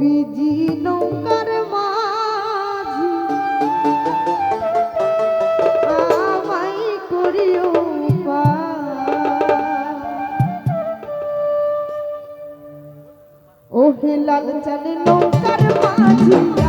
নবীজি নৌকার মাঝি। আমাই করিও ওহে লাল চাল নৌকার মাঝি।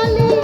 আলী।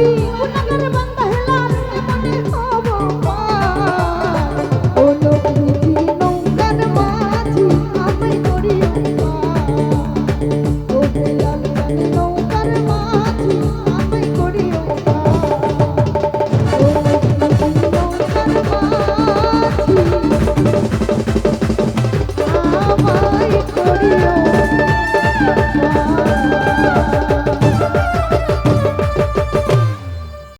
सी उनगर बंग